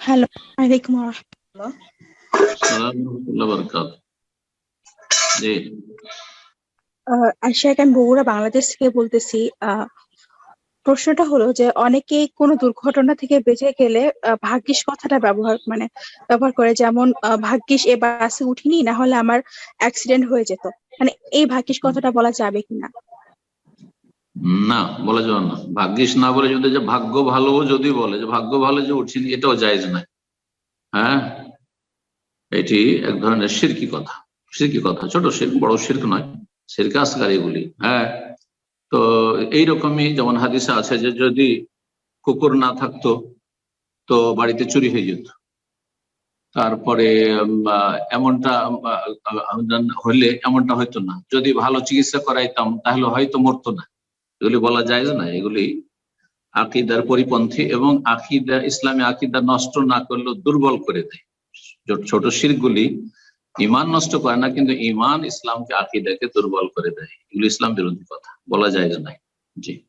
Hello আলাইকুম রহমতুল্লাহ। আমি বগুড়া বাংলাদেশ থেকে বলতেছি প্রশ্নটা হলো যে অনেকেই কোনো দুর্ঘটনা থেকে বেঁচে গেলে ভাগ্যিস কথাটা ব্যবহার মানে ব্যবহার করে যেমন ভাগ্যিস এ বাসে উঠিনি না হলে আমার অ্যাক্সিডেন্ট হয়ে যেত। মানে এই ভাগ্যিস কথাটা বলা যাবে কিনা? না, বলা যাবে না। ভাগ্যিস না বলে যদি যে ভাগ্য ভালো যদি বলে, যে ভাগ্য ভালো যে উঠছিনি এটাও জায়েজ নাই হ্যাঁ? এটি এক ধরনের সিরকি কথা। সিরকি কথা। ছোট শির্ক বড় শির্ক নয়। সিরকে এগুলি হ্যাঁ? তো এইরকমই যেমন হাদিসে আছে যে যদি কুকুর না থাকতো, তো বাড়িতে চুরি হয়ে যেত। তারপরে এমনটা হলে এমনটা হয়তো না। যদি ভালো চিকিৎসা করাইতাম, তাহলে হয়তো মরতো না। এগুলি বলা যায় না এগুলি আকিদার পরিপন্থী এবং আকিদা ইসলামী আকিদা নষ্ট না করলেও দুর্বল করে দেয়। ছোট- শিরগুলি ইমান নষ্ট করে না কিন্তু ইমান ইসলামকে আকিদাকে দুর্বল করে দেয়। এগুলো ইসলাম বিরোধী কথা বলা যায় না। জি।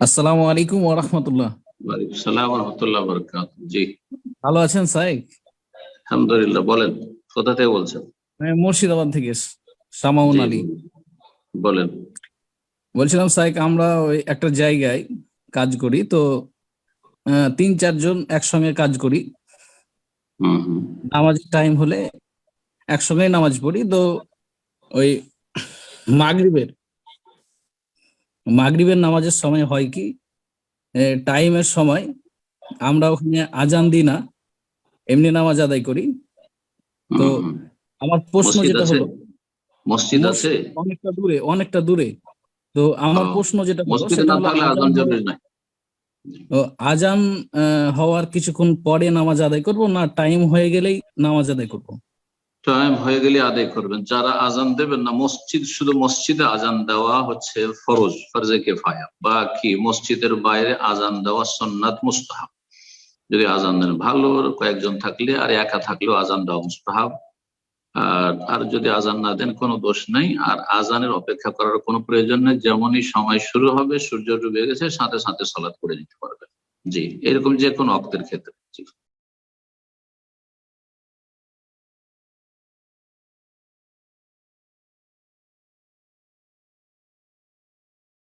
আসসালামু আলাইকুম সালাম রহমতুল্লাহ বরকাত জি। ভালো আছেন সাইক? আলহামদুলিল্লাহ বলেন কোথা থেকে বলছেন? মুর্শিদাবাদ থেকে সামাউন আলী। বলেন। বলছিলাম সাইক আমরা ওই একটা জায়গায় কাজ করি তো তিন চারজন একসঙ্গে কাজ করি। নামাজের টাইম হলে একসঙ্গে নামাজ পড়ি তো ওই মাগরিবের মাগরিবের নামাজের সময় হয় কি টাইমের সময় আমরা ওখানে আজান দিই না এমনি নামাজ আদায় করি। তো। আমার প্রশ্ন যেটা হলো মসজিদ আছে? অনেকটা দূরে অনেকটা দূরে। তো আমার প্রশ্ন যেটা আজান হওয়ার কিছুক্ষণ পরে নামাজ আদায় করব না টাইম হয়ে গেলেই নামাজ আদায় করব? টাইম হয়ে গেলে আদায় করবেন। যারা আজান দেবেন না মসজিদ শুধু মসজিদে আজান দেওয়া হচ্ছে ফরজ ফরজে কেফায়া। বাকি মসজিদের বাইরে আজান দেওয়া সন্ন্যাত মুস্তাহাব। যদি আজান দেন ভালো কয়েকজন থাকলে আর একা থাকলেও আজান দেওয়া মুস্তাহাব। আর আর যদি আজান না দেন, কোনো দোষ নেই। আর আজানের অপেক্ষা করার কোনো প্রয়োজন নেই। যেমনই সময় শুরু হবে, সূর্য ডুবে গেছে, সাথে সাথে সলাৎ করে দিতে পারবেন জি, এরকম যে কোনো অক্তের ক্ষেত্রে।